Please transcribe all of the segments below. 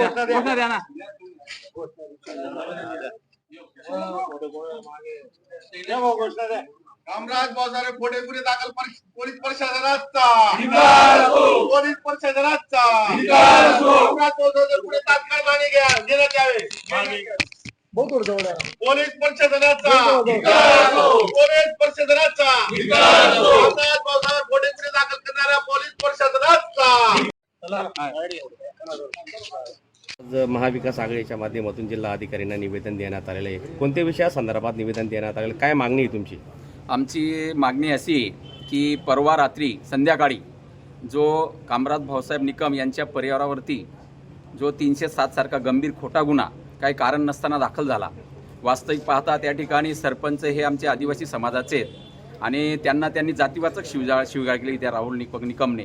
घोषणा द्या. ना. कामराज बाजारे खोडे गुन्हे दाखल पर- पोलीस प्रशासनाचा पोलीस प्रशासनाचा कामराज बाजारे गुन्हे तात्काळ मागे घ्या. घेण्यात यावे पोलीस प्रशासनाचा पोलीस प्रशासनाचा कामराज बाजारे गुन्हे दाखल करणाऱ्या पोलीस प्रशासनाचा आज महाविकास आघाडीच्या माध्यमातून जिल्हा अधिकाऱ्यांना निवेदन देण्यात आलेलं आहे. कोणत्या विषयासंदर्भात निवेदन देण्यात आलेलं? काय मागणी आहे तुमची? आमची मागणी अशी आहे की परवा रात्री संध्याकाळी जो कामराज भाऊसाहेब निकम यांच्या परिवारावरती जो तीनशे सातसारखा गंभीर खोटा गुन्हा काही कारण नसताना दाखल झाला वास्तविक पाहता त्या ठिकाणी सरपंच हे आमचे आदिवासी समाजाचे आहेत आणि त्यांना त्यांनी जातीवाचक शिवजा शिवगाळ केली त्या राहुल निक निकमने.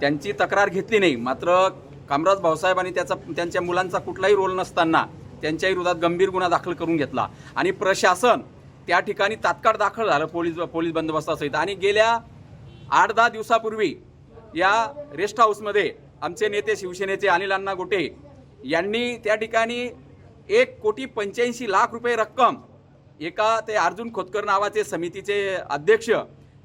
त्यांची तक्रार घेतली नाही मात्र कामराज भाऊसाहेबांनी त्याचा त्यांच्या मुलांचा कुठलाही रोल नसताना त्यांच्या विरोधात गंभीर गुन्हा दाखल करून घेतला. आणि प्रशासन त्या ठिकाणी तात्काळ दाखल झालं पोलीस पोलीस बंदोबस्तासहित. आणि गेल्या आठ दहा दिवसापूर्वी या रेस्ट हाऊसमध्ये आमचे नेते शिवसेनेचे अनिल अण्णा गोटे यांनी त्या ठिकाणी एक कोटी पंच्याऐंशी लाख रुपये रक्कम एका ते अर्जुन खोतकर नावाचे समितीचे अध्यक्ष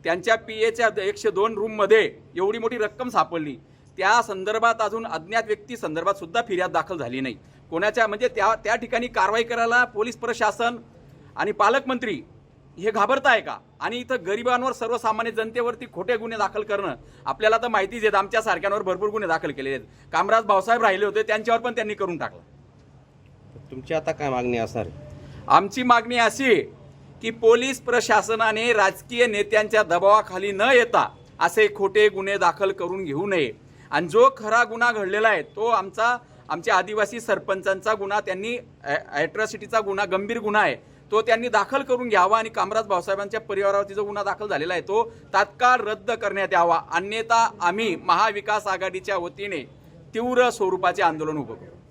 त्यांच्या पी एच्या एकशे दोन रूममध्ये एवढी मोठी रक्कम सापडली. त्या संदर्भात अजून अज्ञात व्यक्ती संदर्भात सुद्धा फिर्याद दाखल झाली नाही. कोणाच्या म्हणजे त्या त्या ठिकाणी कारवाई करायला पोलीस प्रशासन आणि पालकमंत्री हे घाबरत आहे का? आणि इथं गरिबांवर सर्वसामान्य जनतेवरती खोटे गुन्हे दाखल करणं आपल्याला तर माहितीच आहेत. आमच्या सारख्यांवर भरपूर गुन्हे दाखल केलेले आहेत. कामराज भाऊसाहेब राहिले होते त्यांच्यावर पण त्यांनी करून टाकलं. तुमची आता काय मागणी असणार? आमची मागणी अशी की पोलीस प्रशासनाने राजकीय नेत्यांच्या दबावाखाली न येता असे खोटे गुन्हे दाखल करून घेऊ नये. आणि जो खरा गुन्हा घडलेला आहे तो आमचा आमच्या आदिवासी सरपंचांचा गुन्हा त्यांनी ॲट्रॉसिटीचा गुन्हा गंभीर गुन्हा आहे तो त्यांनी दाखल करून घ्यावा आणि कामराज भाऊसाहेबांच्या परिवारावरती जो गुन्हा दाखल झालेला आहे तो तात्काळ रद्द करण्यात यावा. अन्यथा आम्ही महाविकास आघाडीच्या वतीने तीव्र स्वरूपाचे आंदोलन उभं करू.